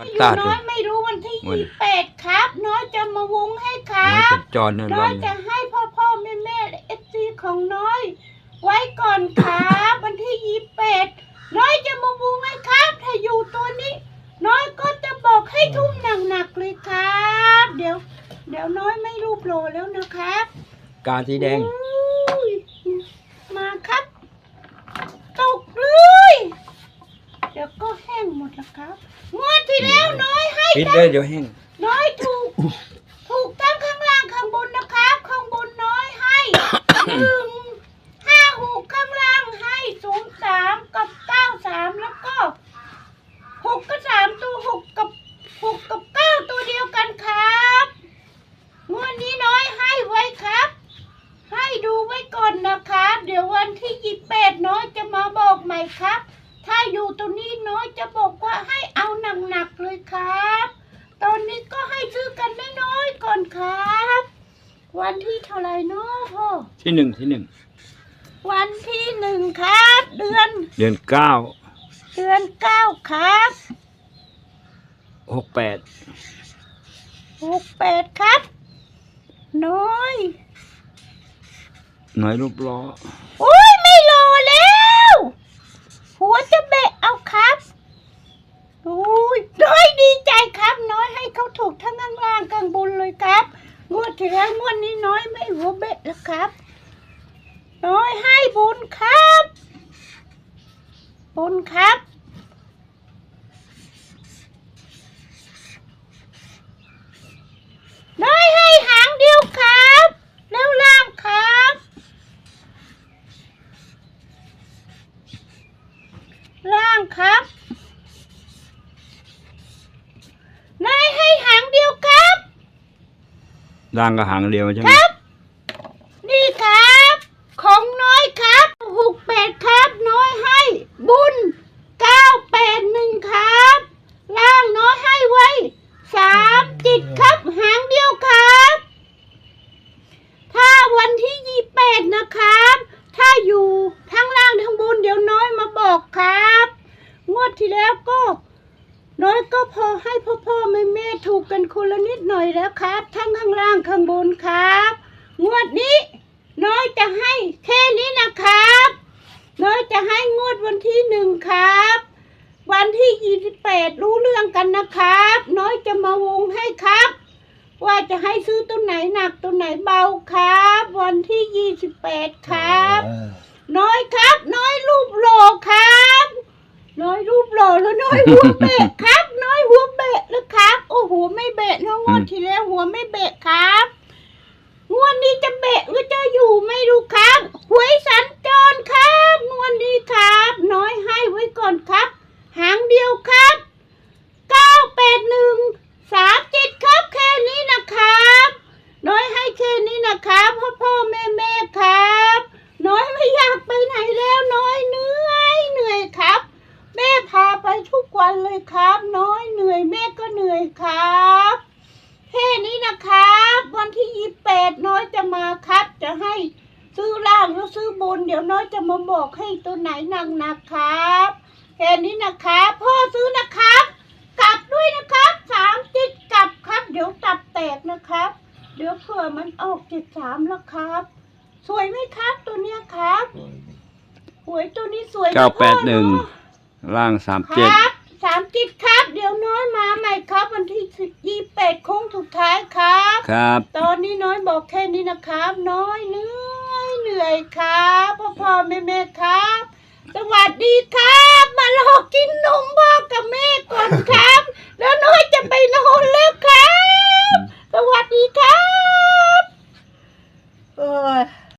มันอยู่ตาดน้เลอยย ไม่รู้วันที่วัน ยี่แปดครับ น้อยจะมาวงให้ครัโอ้ยบสัญจรนะน้วัอยนจะให้พ่อพ่อแม่แม่เอฟซีของน้อย ไว้ก่อนครับวันที่ยี่แปดน้อยจะมาวงให้ครับ ถ้าอยู่ตัวนี้ น้อยก็จะบอกให้ทุ่มหนักๆเลยครับ เดี๋ยว เดี๋ยวน้อยไม่รูปโลแล้วนะครับ กาสีแดงอุ้ยมาครับ ตกเลย เดี๋ยวก็ แห้งหมดแล้วครับ งวดที่แล้วน้อยให้ปิดเลยเดี๋ยวแห้งน้อยถูก ถูกทั้งข้างล่างข้างบนนะครับ ข้างบนน้อยให้ หนึ่งห้าหกข้างล่างให้ศูนย์สามกับเก้าสามแล้วก็หกกับสามตัวหกกับหกกับเก้าตัวเดียวกันครับงวดนี้น้อยให้ไว้ครับ ให้ดูไว้ก่อนนะครับ เดี๋ยววันที่ยี่แปดน้อยจะมาบอกใหม่ครับ ถ้าอยู่ตรงนี้น้อยจะบอกว่าให้เอาหนักๆเลยครับ ตอนนี้ก็ให้ซื้อกันน้อยๆก่อนครับ วันที่เท่าไหร่เนาะพ่อที่หนึ่งที่หนึ่งวันที่หนึ่งครับ เดือนเดือนเก้าเดือนเก้าครับหกแปดหกแปดครับ น้อยหน่อยรูปล้อ โอ้ยไม่รอแล้ว หัวจะเบะเอาครับโอ้ยน้อยดีใจครับ น้อยให้เขา ถูกทั้งข้างล่างข้างบนเลยครับ งวดที่แล้วงวดนี้น้อยไม่หัวเบะแล้วครับ น้อยให้บุญครับ บุญครับ น้อยให้หางเดียวครับ แล้วล่างครับ ล่างครับ นายให้หางเดียวครับ ร่างก็หางเดียวใช่ไหมครับ นี่ครับ ของน้อยครับหกแปดครับน้อยให้ บุญเก้าแปดหนึ่งครับล่างน้อยให้ไว้สามจิตครับหางเดียวครับ ถ้าวันที่ยี่แปดนะครับ ถ้าอยู่ทั้งล่างทั้งบนเดี๋ยวน้อยมาบอกครับ งวดที่แล้วก็ น้อยก็พอให้พ่อพ่อแม่แม่ถูกกันคนละนิดหน่อยแล้วครับ ทั้งข้างล่างข้างบนครับ งวดนี้ น้อยจะให้แค่นี้นะครับ น้อยจะให้งวดวันที่หนึ่งครับ วันที่ยี่สิบแปดรู้เรื่องกันนะครับ น้อยจะมาวงให้ครับ ว่าจะให้ซื้อตัวไหนหนักตัวไหนเบาครับ วันที่ยี่สิบแปดครับ น้อยครับ น้อยรูปโหลครับ น้อยรูปโหลแล้วน้อยหัวเบะครับ น้อยหัวเบะแล้วครับ โอ้โหไม่เบะนะงวดที่แล้วหัวไม่เบะครับงวดนี้จะเบะหรือจะอยู่ไม่รู้ครับหวยสัญจรครับงวดนี้ครับ น้อยให้ไว้ก่อนครับ หางเดียวครับเก้าแปดหนึ่งสามเจ็ดครับแค่นี้นะครับ น้อยให้แค่นี้นะครับพ่อพ่อแม่แม่ครับ น้อยไม่อยากไปไหนแล้วน้อยเหนื่อยเหนื่อยครับ แม่พาไปทุ กวันเลยครับ น้อยเหนื่อยแม่ก็เหนื่อยครับแค่นี้นะครับ วันที่ยี่แปดน้อยจะมาครับ จะให้ซื้อล่างหรือซื้อบน เดี๋ยวน้อยจะมาบอกให้ตัวไหนหนักๆครับแค่นี้นะครับพ่อซื้อนะครับ กลับด้วยนะครับสามจิตกลับครับ เดี๋ยวตับแตกนะครับ เดี๋ยวเผื่อมันออกเจ็ดสามแล้วครับ สวยไหมครับตัวเนี้ยครับหวยตัวนี้สวยไหมเก้าแปดพ่อหนึ่งเอะร่างสามคเจ็ดรับ สามจิตครับ เดี๋ยวน้อยมาใหม่ครับ วันที่สิบยี่แปดโค้งสุดท้ายครับ ครับ ตอนนี้น้อยบอกแค่นี้นะครับ น้อยเหนื่อยเหนื่อยครับพ่อพ่อแม่แม่ครับ สวัสดีครับ มารอกินนมพ่อกับแม่ก่อนครั